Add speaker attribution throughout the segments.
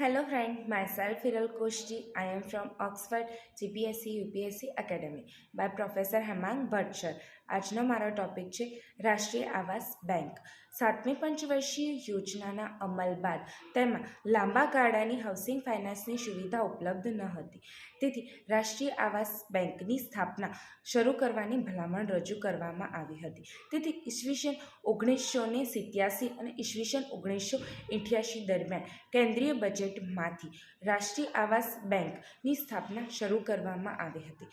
Speaker 1: Hello friend, myself Hiral Koshji. I am from Oxford GPSC UPSC Academy by Professor Hemang Bhattchar. આજનો મારો topic છે રાષ્ટ્રીય આવાસ bank સાતમી પંચવર્ષીય યોજનાના અમલ બાદ તેમાં લાંબા ગાળાની હાઉસિંગ ફાઇનાન્સની સુવિધા ઉપલબ્ધ ન હતી તેથી રાષ્ટ્રીય આવાસ બેંકની સ્થાપના શરૂ કરવાની ભલામણ રજૂ કરવામાં આવી હતી તેથી ઈસવીસન ઓગણીસો ને સિત્યાસી અને ઈસવીસન ઓગણીસો ઇઠ્યાસી દરમિયાન કેન્દ્રીય બજેટમાંથી રાષ્ટ્રીય આવાસ બેંકની સ્થાપના શરૂ કરવામાં આવી હતી.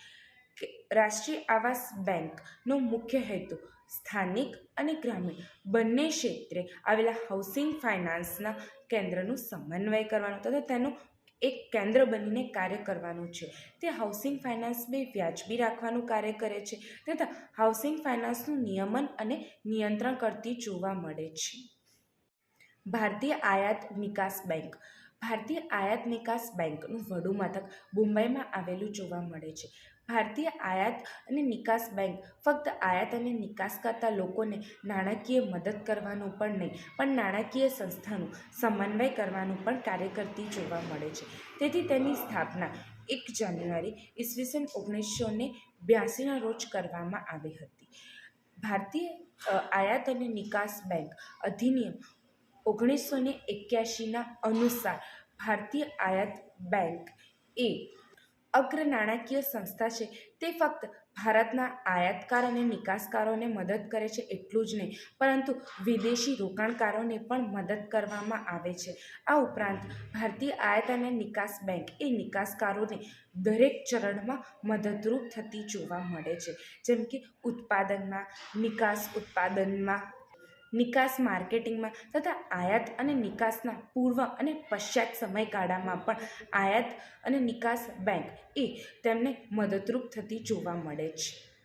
Speaker 1: રાષ્ટ્રીય આવાસ બેંકનો મુખ્ય હેતુ સ્થાનિક અને ગ્રામીણ બંને ક્ષેત્રે આવેલા હાઉસિંગ ફાઇનાન્સના કેન્દ્રનું સમન્વય કરવાનો તથા તેનું એક કેન્દ્ર બનીને કાર્ય કરવાનું છે. તે હાઉસિંગ ફાઇનાન્સ બે વ્યાજબી રાખવાનું કાર્ય કરે છે તથા હાઉસિંગ ફાઇનાન્સનું નિયમન અને નિયંત્રણ કરતી જોવા મળે છે. ભારતીય આયાત નિકાસ બેંક. ભારતીય આયાત નિકાસ બેંકનું વડુ મથક મુંબઈમાં આવેલું જોવા મળે છે. ભારતીય આયાત અને નિકાસ બેંક ફક્ત આયાત અને નિકાસ કરતા લોકોને નાણાકીય મદદ કરવાનું પણ નહીં, પણ નાણાકીય સંસ્થાનું સમન્વય કરવાનું પણ કાર્ય કરતી જોવા મળે છે. તેથી તેની સ્થાપના એક જાન્યુઆરી ઈસવીસન ઓગણીસો ને બ્યાસીના રોજ કરવામાં આવી હતી. ભારતીય આયાત અને નિકાસ બેંક અધિનિયમ ઓગણીસો ને એક્યાસીના અનુસાર ભારતીય આયાત બેંક એ અગ્ર નાણાકીય સંસ્થા છે. તે ફક્ત ભારતના આયાતકાર અને નિકાસકારોને મદદ કરે છે એટલું જ નહીં, પરંતુ વિદેશી રોકાણકારોને પણ મદદ કરવામાં આવે છે. આ ઉપરાંત ભારતીય આયાત અને નિકાસ બેંક એ નિકાસકારોને દરેક ચરણમાં મદદરૂપ થતી જોવા મળે છે. જેમ કે ઉત્પાદનમાં, નિકાસ ઉત્પાદનમાં નિકાસ માર્કેટિંગમાં તથા આયાત અને નિકાસના પૂર્વ અને પશ્ચાત સમયગાળામાં પણ આયાત અને નિકાસ બેંક એ તેમને મદદરૂપ થતી જોવા મળે છે.